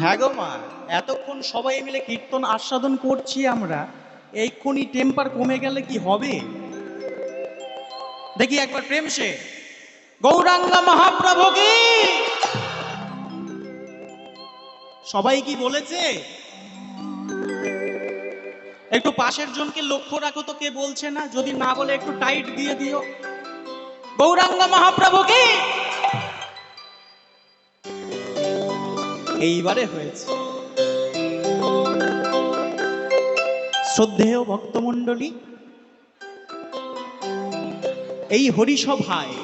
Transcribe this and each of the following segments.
হ্যাঁ গো মা, এতক্ষণ সবাই মিলে কীর্তন আস্বাদন করছি আমরা এইক্ষুনি টেম্পার কমে গেলে কি হবে? দেখি একবার প্রেম সে। গৌরাঙ্গা মহাপ্রভু কি? সবাই কি বলেছে? একটু পাশের জনকে লক্ষ্য রাখো তো কে বলছে না, যদি না বলে একটু টাইট দিয়ে দিও। গৌরাঙ্গ মহাপ্রভু কি? এইবারে হয়েছে। শ্রদ্ধেয় ভক্তমণ্ডলী, এই হরিসভায়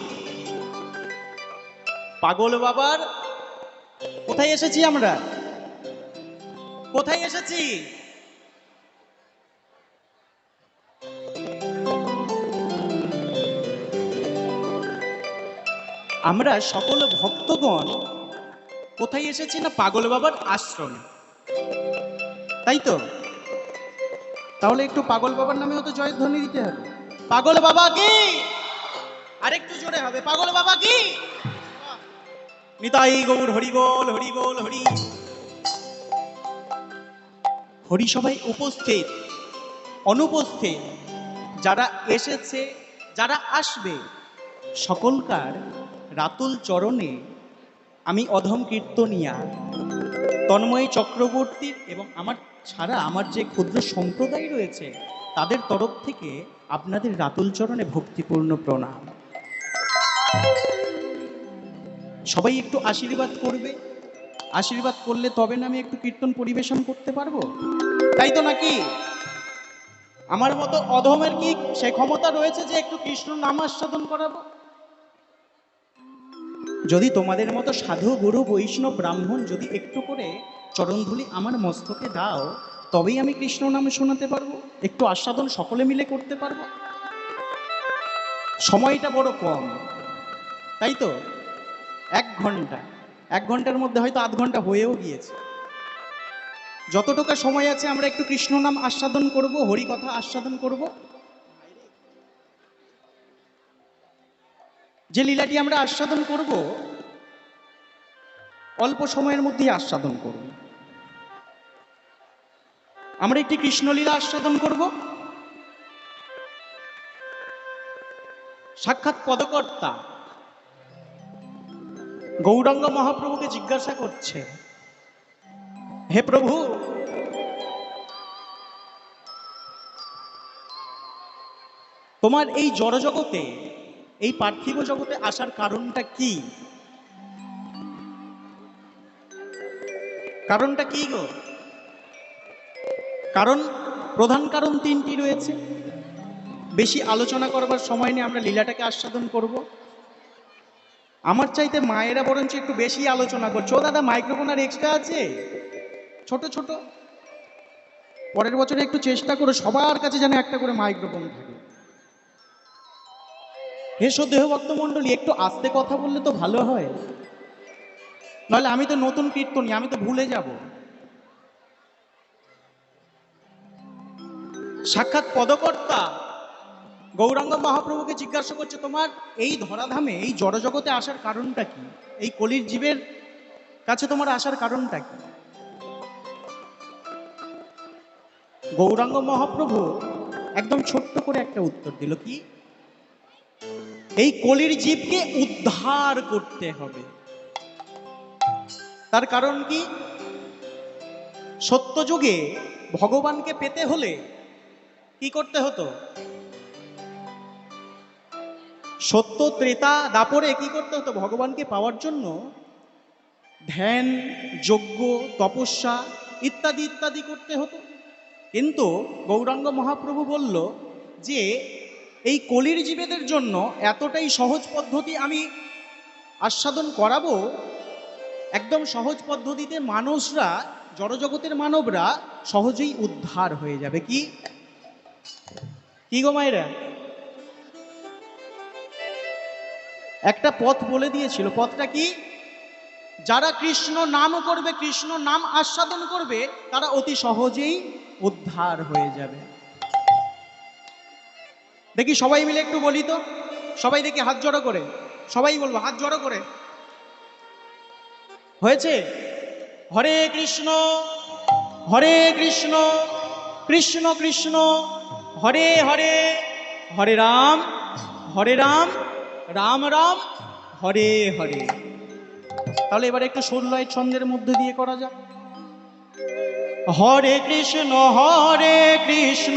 পাগল বাবার, কোথায় এসেছি আমরা? কোথায় এসেছি? আমরা সকল ভক্তগণ কোথায় এসেছি না পাগল বাবার আশ্রমে? তাই তো? তাহলে একটু পাগল বাবার নামে নামেও তো জয়ধ্বনি দিতে হবে। পাগল বাবা কি? আরেকটু জোরে হবে। পাগল বাবা কি? নিতাই গৌর হরি বল হরি বল হরি। হরি সবাই উপস্থিত, অনুপস্থিত। যারা এসেছে, যারা আসবে, সকলকার রাতুল চরণে আমি অধম কীর্তনিয়া। তন্ময়ী চক্রবর্তীর এবং আমার ছাড়া আমার যে ক্ষুদ্র সম্প্রদায় রয়েছে, তাদের তরফ থেকে আপনাদের রাতুল চরণে ভক্তিপূর্ণ প্রণাম। সবাই একটু আশীর্বাদ করবে। আশীর্বাদ করলে তবে না আমি একটু কীর্তন পরিবেশন করতে পারব? তাই তো নাকি? আমার মতো অধমের কি সে ক্ষমতা রয়েছে যে একটু কৃষ্ণ নাম আস্বাদন করাবো? যদি তোমাদের মতো সাধু গুরু বৈষ্ণব ব্রাহ্মণ যদি একটু করে চরণধুলি আমার মস্তকে দাও, তবেই আমি কৃষ্ণ নাম শোনাতে পারব। একটু আস্বাদন সকলে মিলে করতে পারব। সময়টা বড় কম, তাই তো? এক ঘণ্টা, এক ঘণ্টার মধ্যে হয়তো আধ ঘণ্টা হয়েও গিয়েছে। যতটুকু সময় আছে, আমরা একটু কৃষ্ণ নাম আস্বাদন করব হরি কথা আস্বাদন করব। যে লীলাটি আমরা আস্বাদন করব, অল্প সময়ের মধ্যেই আস্বাদন করব। আমরা একটি কৃষ্ণলীলা আস্বাদন করব। সাক্ষাৎ পদকর্তা গৌরাঙ্গ মহাপ্রভুকে জিজ্ঞাসা করছে, হে প্রভু, তোমার এই জড়জগতে এই পার্থিব জগতে আসার কারণটা কি? কারণটা কি গো? কারণ, প্রধান কারণ তিনটি রয়েছে। বেশি আলোচনা করবার সময় নিয়ে আমরা লীলাটাকে আস্বাদন করব। আমার চাইতে মায়েরা বরঞ্চ একটু বেশি আলোচনা করছে। দাদা মাইক্রোফোন আর এক্সট্রা আছে? ছোট ছোট। পরের বছরে একটু চেষ্টা করো, সবার কাছে যেন একটা করে মাইক্রোফোন থাকে। হে দেহ ভক্তমণ্ডলী একটু আস্তে কথা বললে তো ভালো হয়। নাহলে আমি তো নতুন কীর্তনী, আমি তো ভুলে যাব। সাক্ষাৎ পদকর্তা গৌরাঙ্গ মহাপ্রভুকে জিজ্ঞাসা করছে, তোমার এই ধরাধামে, এই জড়জগতে আসার কারণটা কি? এই কলির জীবের কাছে তোমার আসার কারণটা কি? গৌরাঙ্গ মহাপ্রভু একদম ছোট্ট করে একটা উত্তর দিল, কি? এই কলির জীবকে উদ্ধার করতে হবে। তার কারণ কি? সত্যযুগে ভগবানকে পেতে হলে কি করতে হতো? সত্য ত্রেতা দাপরে কি করতে হতো? ভগবানকে পাওয়ার জন্য ধ্যান, যজ্ঞ, তপস্যা ইত্যাদি ইত্যাদি করতে হতো। কিন্তু গৌরাঙ্গ মহাপ্রভু বলল যে এই কলির জীবেদের জন্য এতটাই সহজ পদ্ধতি আমি আস্বাদন করাবো, একদম সহজ পদ্ধতিতে মানুষরা, জড়জগতের মানবরা সহজেই উদ্ধার হয়ে যাবে। কি? কি গো মায়েরা? একটা পথ বলে দিয়েছিল, পথটা কি? যারা কৃষ্ণ নাম করবে, কৃষ্ণ নাম আস্বাদন করবে, তারা অতি সহজেই উদ্ধার হয়ে যাবে। দেখি সবাই মিলে একটু বলি তো? সবাই দেখি হাত জড়ো করে। সবাই বলব, হাত জড়ো করে। হয়েছে? হরে কৃষ্ণ হরে কৃষ্ণ কৃষ্ণ কৃষ্ণ, হরে হরে হরে রাম হরে রাম রাম রাম, হরে হরে। তাহলে এবার একটু ষোলয় ছন্দের মধ্যে দিয়ে করা যাক। হরে কৃষ্ণ হরে কৃষ্ণ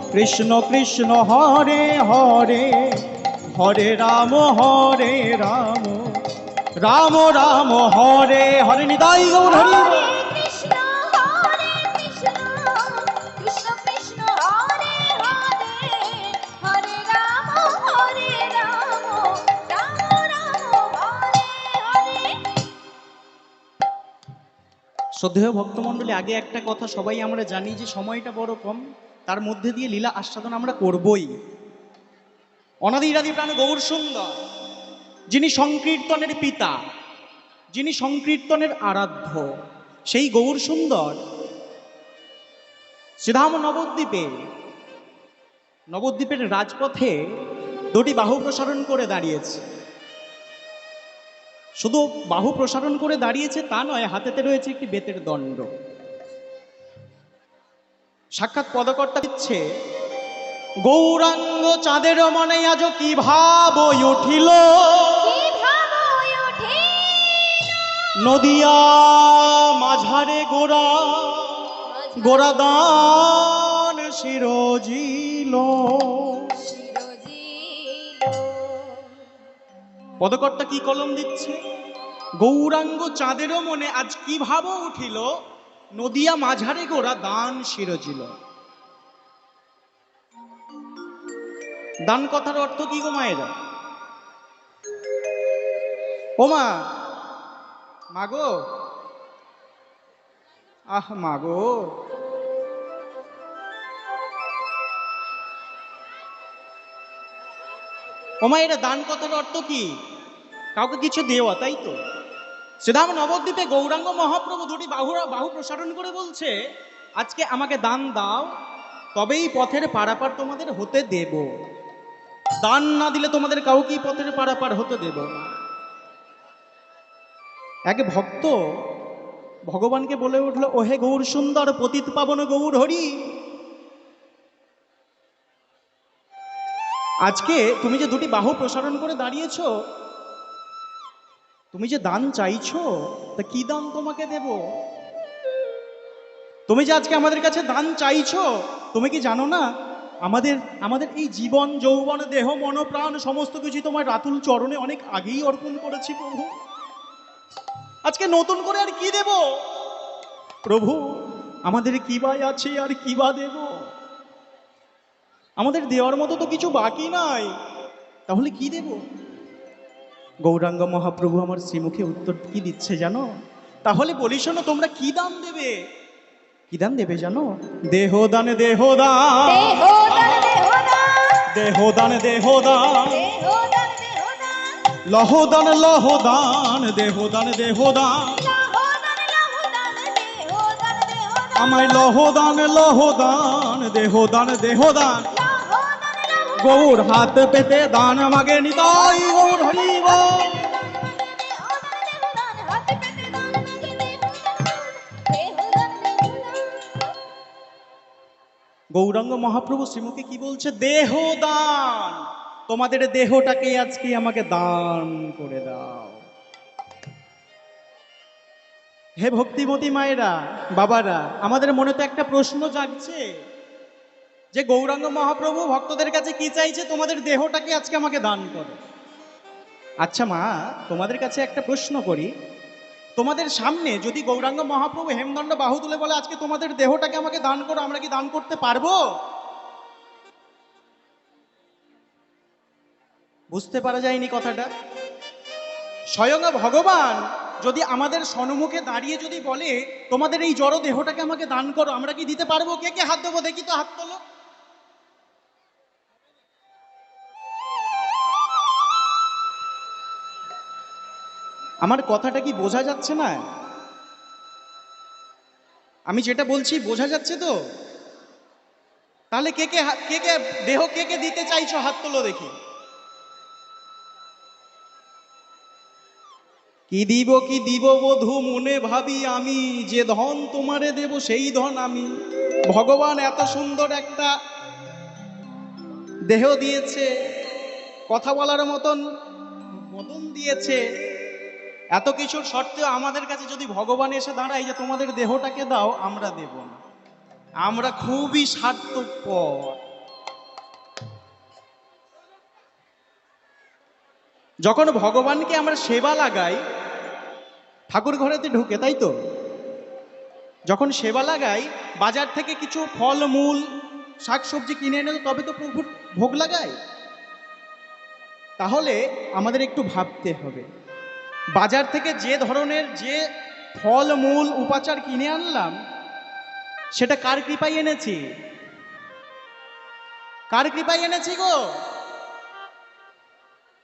কৃষ্ণ কৃষ্ণ হরে হরে হরে রাম হরে রাম। রাম রাম হরে হরে নিদাই গৌর হরে। শ্রদ্ধেয় ভক্তমণ্ডলী আগে একটা কথা সবাই আমরা জানি যে সময়টা বড় কম। তার মধ্যে দিয়ে লীলা আস্বাদন আমরা করবই। অনাদিরাদি প্রাণ গৌর সুন্দর, যিনি সংকীর্তনের পিতা, যিনি সংকীর্তনের আরাধ্য, সেই গৌর সুন্দর। শ্রীধাম নবদ্বীপে, নবদ্বীপের রাজপথে দুটি বাহু প্রসারণ করে দাঁড়িয়েছে। শুধু বাহু প্রসারণ করে দাঁড়িয়েছে তা নয়, হাতেতে রয়েছে একটি বেতের দণ্ড। সাক্ষাৎ পদকর্তা দিচ্ছে। গৌরাঙ্গ চাঁদের মনে আজ কি ভাব উঠিল? নদিয়া মাঝারে গোড়া গোড়া দান শিরোজিল। পদকর্তা কি কলম দিচ্ছে? গৌরাঙ্গ চাঁদেরও মনে আজ কি ভাব উঠিল? নদিয়া মাঝারে গোড়া দান শিরজিল। দান কথার অর্থ কি গো মায়েরা? ও মাগো, আহ মাগো। ওমা এটা দান কথার অর্থ কি? কাউকে কিছু দেওয়া, তাই তো? শ্রীধাম নবদ্বীপে গৌরাঙ্গ মহাপ্রভু দুটি বাহু বাহু প্রসারণ করে বলছে, আজকে আমাকে দান দাও, তবেই পথের পারাপার তোমাদের হতে দেব। দান না দিলে তোমাদের কাউকেই পথের পারাপার হতে দেব না। এক ভক্ত ভগবানকে বলে উঠল, ওহে গৌর সুন্দর, পতিত পাবন গৌর হরি, আজকে তুমি যে দুটি বাহু প্রসারণ করে দাঁড়িয়েছো তুমি যে দান চাইছো, তা কি দান তোমাকে দেব? তুমি যে আজকে আমাদের কাছে দান চাইছো, তুমি কি জানো না? আমাদের আমাদের এই জীবন, যৌবন, দেহ, মন, প্রাণ, সমস্ত কিছু তোমার রাতুল চরণে অনেক আগেই অর্পণ করেছি, প্রভু। আজকে নতুন করে আর কি দেব? প্রভু, আমাদের কি বা আছে আর কি বা দেব? আমাদের দেওয়ার মতো তো কিছু বাকি নাই, তাহলে কি দেব? গৌরাঙ্গ মহাপ্রভু আমার শ্রীমুখে উত্তর কি দিচ্ছে জানো? তাহলে বলি শোনো তোমরা কি দান দেবে? কি দান দেবে জানো? দেহ দান দেহ দান। দেহ দান দেহ দান। দেহদান দেহদান লহ দান লহ দান দেহ দান দেহ দান। আমায় লহ দান লহ দান। দেহ দান দেহ দান। গৌর হাত পেতে দান মাগে নিতাই গৌর হরি গৌরাঙ্গ মহাপ্রভু শ্রীমুখী কি বলছে? দেহ দান। তোমাদের দেহটাকে আজকে আমাকে দান করে দাও। হে ভক্তিমতী মায়েরা, বাবারা, আমাদের মনে তো একটা প্রশ্ন জাগছে। যে গৌরাঙ্গ মহাপ্রভু ভক্তদের কাছে কি চাইছে, তোমাদের দেহটাকে আজকে আমাকে দান করো। আচ্ছা মা, তোমাদের কাছে একটা প্রশ্ন করি। তোমাদের সামনে যদি গৌরাঙ্গ মহাপ্রভু হেমদণ্ড বাহু তুলে বলে, আজকে তোমাদের দেহটাকে আমাকে দান করো, আমরা কি দান করতে পারব? বুঝতে পারা যায়নি কথাটা। স্বয়ং ভগবান যদি আমাদের সম্মুখে দাঁড়িয়ে যদি বলে, তোমাদের এই জড় দেহটাকে আমাকে দান করো, আমরা কি দিতে পারব? কে কে হাত দেবো? দেখি তো হাত তোলো। আমার কথাটা কি বোঝা যাচ্ছে না? আমি যেটা বলছি বোঝা যাচ্ছে তো? তাহলে কে কে কে কে দেহ কে কে দিতে চাইছো হাত তোলো দেখি। কি দিব কি দিব বধু মনে ভাবি আমি, যে ধন তোমারে দেব সেই ধন আমি। ভগবান এত সুন্দর একটা দেহ দিয়েছে, কথা বলার মতন মতন দিয়েছে। এত কিছুর সত্ত্বেও আমাদের কাছে যদি ভগবান এসে দাঁড়ায় যে তোমাদের দেহটাকে দাও, আমরা দেব না। আমরা খুবই স্বার্থপর। যখন ভগবানকে আমরা সেবা লাগাই, ঠাকুর ঘরেতে ঢুকে, তাই তো? যখন সেবা লাগাই, বাজার থেকে কিছু ফল, মূল, শাকসবজি কিনে এনে তবে তো প্রভুর ভোগ লাগাই তাহলে আমাদের একটু ভাবতে হবে। বাজার থেকে যে ধরনের যে ফল মূল উপাচার কিনে আনলাম, সেটা কার কৃপায় এনেছি? কার কৃপায় এনেছি গো?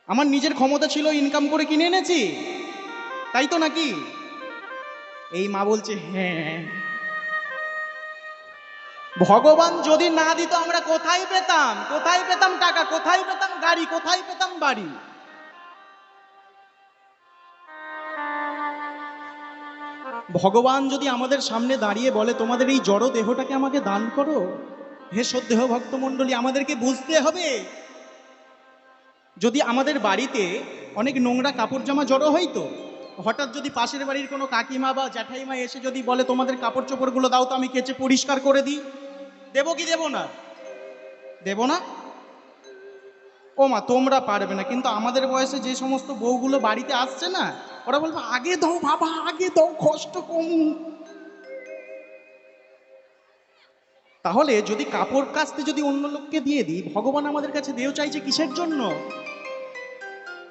আমার নিজের ক্ষমতা ছিল ইনকাম করে কিনে এনেছি, তাই তো নাকি? এই মা বলছে হ্যাঁ। ভগবান যদি না দিত আমরা কোথায় পেতাম? কোথায় পেতাম টাকা? কোথায় পেতাম গাড়ি? কোথায় পেতাম বাড়ি? ভগবান যদি আমাদের সামনে দাঁড়িয়ে বলে, তোমাদের এই জড় দেহটাকে আমাকে দান করো? হে সদ্দেহ ভক্তমণ্ডলী আমাদেরকে বুঝতে হবে। যদি আমাদের বাড়িতে অনেক নোংরা কাপড় জামা জড়ো হইতো হঠাৎ যদি পাশের বাড়ির কোনো কাকিমা বা জ্যাঠাইমা এসে যদি বলে, তোমাদের কাপড় চোপড়গুলো দাও তো, আমি কেচে পরিষ্কার করে দিই। দেবো কি দেবো না? দেবো না? ও মা তোমরা পারবে না। কিন্তু আমাদের বয়সে যে সমস্ত বউগুলো বাড়িতে আসছে না ওরা বলবে, আগে দাও বাবা, আগে দাও, কষ্ট কম। তাহলে যদি কাপড় কাচতে যদি অন্য লোককে দিয়ে দিই, ভগবান আমাদের কাছে দেহ চাইছে কিসের জন্য?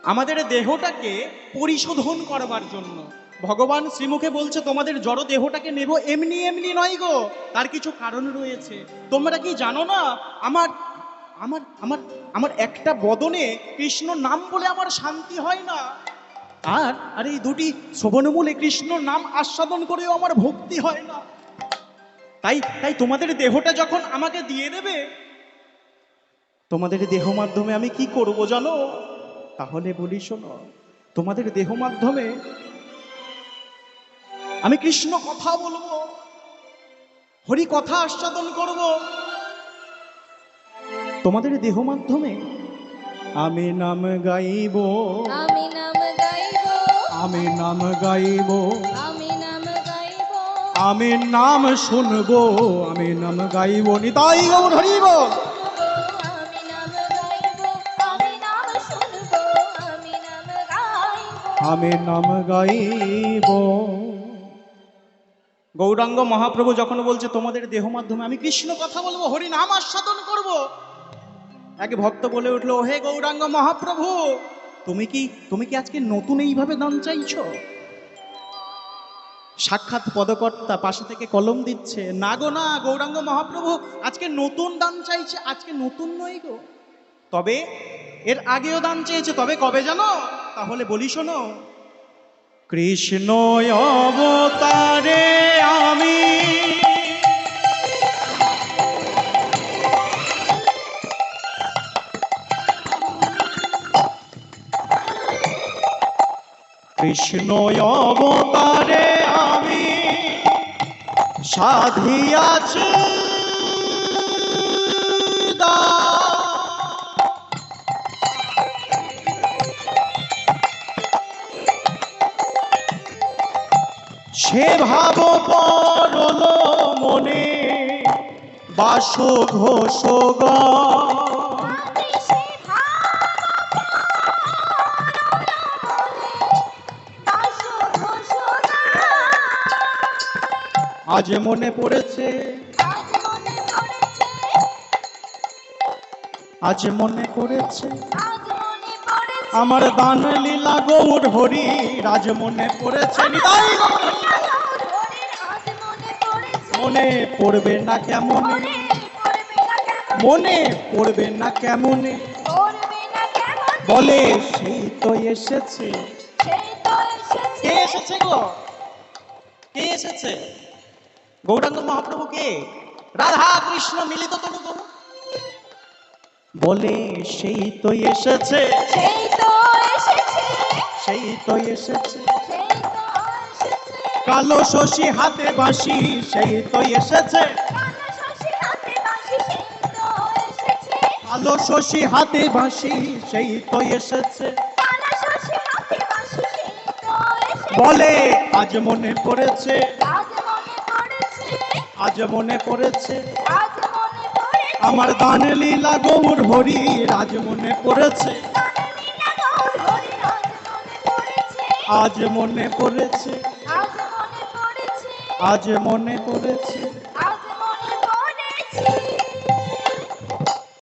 আমাদের দেহটাকে পরিশোধন করবার জন্য। ভগবান শ্রীমুখে বলছে, তোমাদের জড় দেহটাকে নেব এমনি এমনি নয় গো। তার কিছু কারণ রয়েছে। তোমরা কি জানো না, আমার আমার আমার আমার একটা বদনে কৃষ্ণ নাম বলে আমার শান্তি হয় না। আর আর এই দুটি শোভনমূলে কৃষ্ণ নাম আস্বাদন করেও আমার ভক্তি হয় না। তাই তাই তোমাদের দেহটা যখন আমাকে দিয়ে দেবে, তোমাদের দেহ মাধ্যমে আমি কি করব জানো? তাহলে বলি শোনো, তোমাদের দেহ মাধ্যমে আমি কৃষ্ণ কথা বলব, হরি কথা আস্বাদন করব। তোমাদের দেহ মাধ্যমে আমি নাম গাইব। আমি আমি নাম গাইব। আমি নাম গাইব। আমি নাম শুনব আমি নাম গাইব নিতাই গৌর হরিব আমি নাম গাইব আমি নাম শুনব আমি নাম গাইব। আমি নাম গাইব। গৌরাঙ্গ মহাপ্রভু যখন বলছে তোমাদের দেহ মাধ্যমে আমি কৃষ্ণ কথা বলব হরি নাম আস্বাদন করব। এক ভক্ত বলে উঠল হে গৌরাঙ্গ মহাপ্রভু তুমি কি তুমি কি আজকে নতুন এইভাবে দান চাইছো? সাক্ষাৎ পদকর্তা পাশে থেকে কলম দিচ্ছে, না গো, না, গৌরাঙ্গ মহাপ্রভু, আজকে নতুন দান চাইছে, আজকে নতুন নয় গো। তবে এর আগেও দান চেয়েছে, তবে কবে জানো? তাহলে বলি শোনো কৃষ্ণ অবতারে আমি কৃষ্ণ অবতারে আমি সাধিয়াছি। সে ভাব পরল মনে বাস ঘোষ আমি আজ মনে পড়েছে। আজ মনে পড়েছে। আমার দান লীলা গৌর হরি রাজ মনে পড়েছে। মনে পড়বে না কেমন? মনে পড়বে না কেমন? মনে বলে সেই তো এসেছে। কে এসেছে গো? কে এসেছে? গৌরাঙ্গ মহাপ্রভু কে রাধা কৃষ্ণ মিলিত তনু গো বলে সেই তো এসেছে। সেই তো এসেছে। সেই তো এসেছে। কালো শশী হাতে বাঁশি সেই তো এসেছে। কালো শশী হাতে বাঁশি সেই তো এসেছে। বলে আজ মনে পড়েছে। আজ মনে পড়েছে পড়েছে। আমার গানে লীলা গৌর হরি মনে পড়েছে। আজ মনে করেছে আজ মনে করেছে আজ মনে পড়েছে।